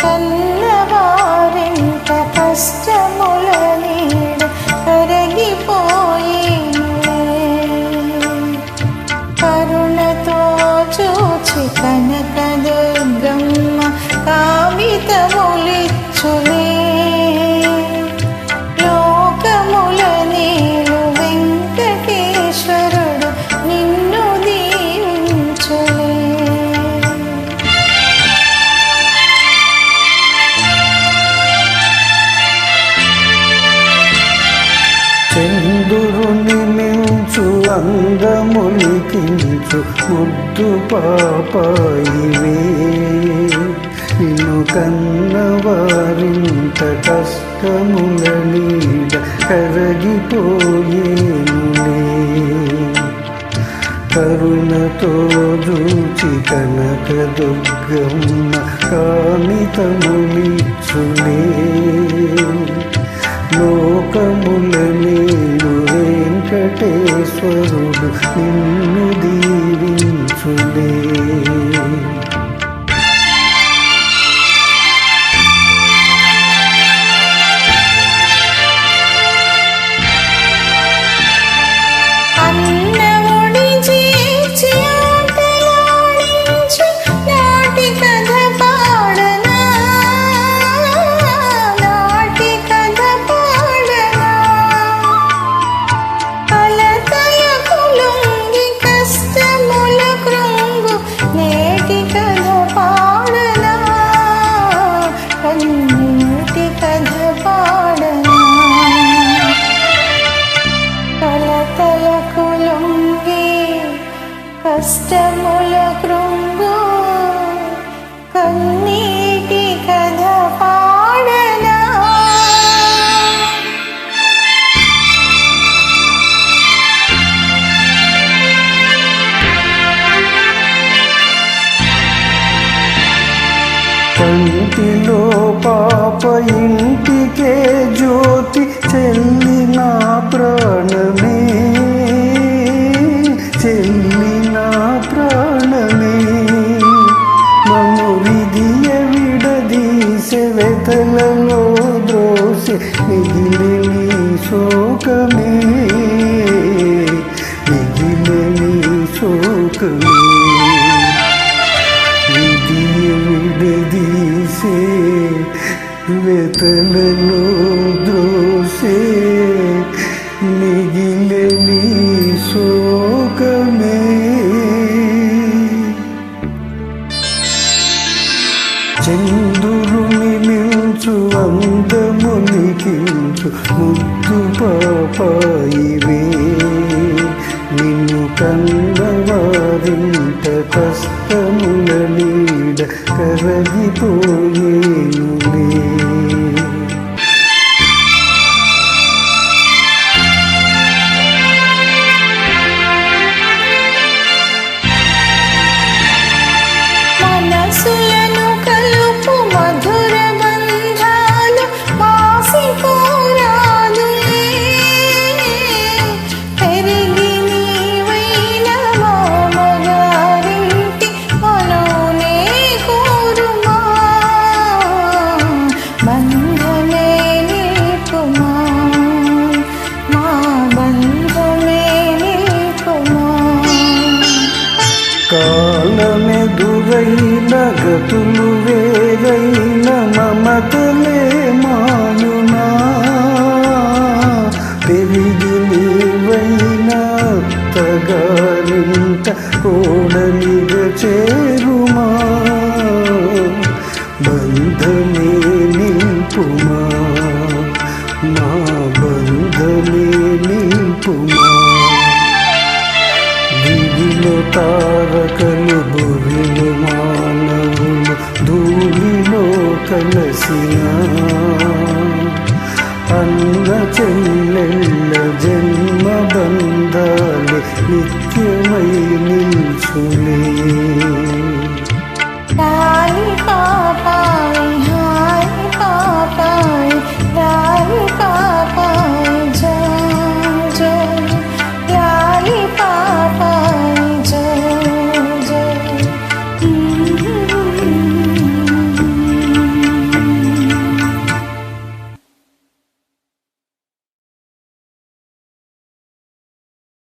పల్లవారింట కష్టముల నీడ కరగిపోయి కరుణతో చూచి కనకదుర్గమ్మ కావితము మించు అందములికించు ముద్దు పాపాయివే. నిన్ను కన్నవారింత కష్టముల నీడ కరగిపోయేనులే. కరుణతో చూచి కనక దుర్గమ్మ కామితములిచ్చులే. వెంకటేశ్వరుడు నిన్ను కష్టముల కృంగు కన్నీటి కథ పాడనా? కంటిలో పాప ఇంటికే జ్యోతి చెల్లి నా ప్రాణమే. చెల్లి ద్రోసె మిగిలి నీ శోకమే మిగిలి శోకమే. విధి విడదీసే వెతలలో ద్రోసే మిగిలని శోకమే. చందురుని మించు ముద్దు బంధమే నిల్పుమా మా బంధమే నిల్పుమా కాలమెదురైన గతులు వేరైన మమతలే మాయునా పెరిగి నీవైన అత్తగారింట కోడలిగ చే నింపుమా నా బంధమే నింపుమా దివిలో తారకలు బురిలు మానవులు ధూళిలో కలసిన అన్న చెల్లెళ్ళ జన్మ బంధాలు నిత్యమై నిల్చులే